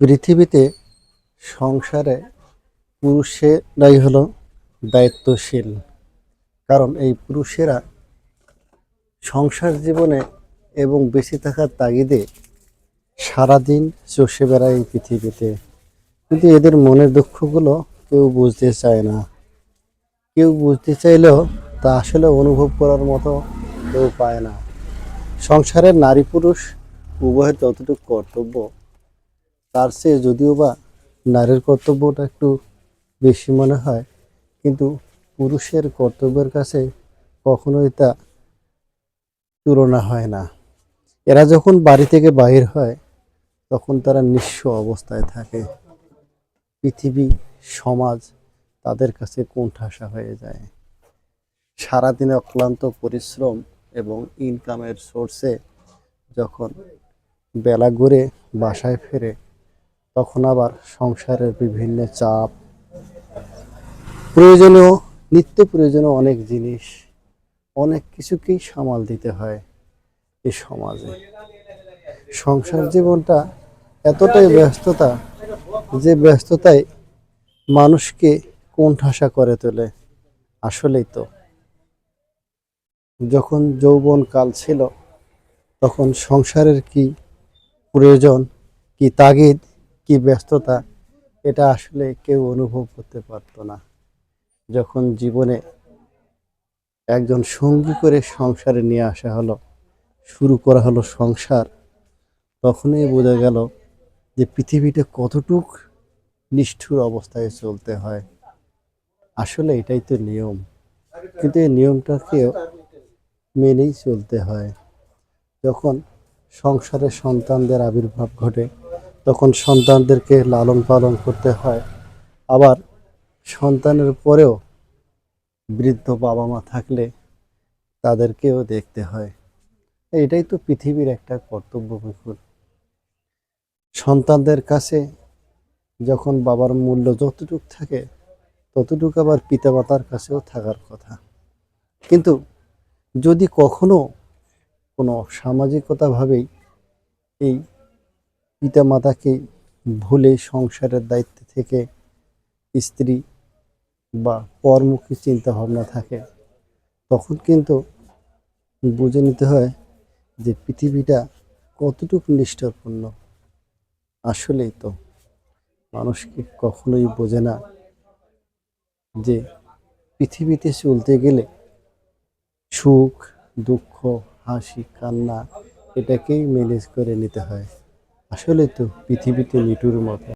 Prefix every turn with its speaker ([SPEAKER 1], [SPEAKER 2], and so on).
[SPEAKER 1] পৃথিবীতে সংসারে পুরুষেরাই হলো দায়িত্বশীল। কারণ এই পুরুষেরা সংসার জীবনে এবং বেঁচে থাকার তাগিদে সারাদিন চষে বেড়ায় এই পৃথিবীতে। কিন্তু এদের মনের দুঃখগুলো কেউ বুঝতে চায় না। কেউ বুঝতে চাইলেও তা আসলে অনুভব করার মতো কেউ পায় না। সংসারের নারী পুরুষ উভয়ের যতটুকু কর্তব্য তার চেয়ে যদিও বা নারীর কর্তব্যটা একটু বেশি মনে হয়, কিন্তু পুরুষের কর্তব্যের কাছে কখনোই তা তুলনা হয় না। এরা যখন বাড়ি থেকে বাহির হয়, তখন তারা নিঃস্ব অবস্থায় থাকে। পৃথিবী, সমাজ তাদের কাছে কোণঠাসা হয়ে যায়। সারাদিনে অক্লান্ত পরিশ্রম এবং ইনকামের সোর্সে যখন বেলা ঘুরে বাসায় ফেরে তখন আবার সংসারের বিভিন্ন চাপ। প্রয়োজনীয়, নিত্য প্রয়োজনীয় অনেক জিনিস, অনেক কিছুকেই সামাল দিতে হয় এই সমাজে। সংসার জীবনটা এতটাই ব্যস্ততা, যে ব্যস্ততায় মানুষকে কোণঠাসা করে তোলে, আসলেই তো। যখন যৌবন কাল ছিল, তখন সংসারের কি প্রয়োজন, কি তাগিদ কি ব্যস্ততা, এটা আসলে কেউ অনুভব করতে পারতো না। যখন জীবনে একজন সঙ্গী করে সংসারে নিয়ে আসা হলো, শুরু করা হলো সংসার, তখনই বোঝা গেল যে পৃথিবীটা কতটুক নিষ্ঠুর অবস্থায় চলতে হয়। আসলে এটাই তো নিয়ম। কিন্তু এই নিয়মটাকেও মেনেই চলতে হয়। যখন সংসারে সন্তানদের আবির্ভাব ঘটে তখন সন্তানদেরকে লালন পালন করতে হয়। আবার সন্তানের পরেও বৃদ্ধ বাবা মা থাকলে তাদেরকেও দেখতে হয়। এটাই তো পৃথিবীর একটা কর্তব্য বিপুল। সন্তানদের কাছে যখন বাবার মূল্য যতটুক থাকে, ততটুকু আবার পিতামাতার কাছেও থাকার কথা। কিন্তু যদি কখনো কোনো সামাজিকতাভাবেই এই পিতামাতাকে ভুলে সংসারের দায়িত্ব থেকে স্ত্রী বা পরমুখী চিন্তা ভাবনা থাকে, তখন কিন্তু বুঝে নিতে হয় যে পৃথিবীটা কতটুকু নিষ্ঠপূর্ণ। আসলেই তো মানুষকে কখনোই বোঝে না যে পৃথিবীতে চলতে গেলে সুখ, দুঃখ, হাসি, কান্না, এটাকেই ম্যানেজ করে নিতে হয়। আসলে তো পৃথিবীতে নিটুর মতো।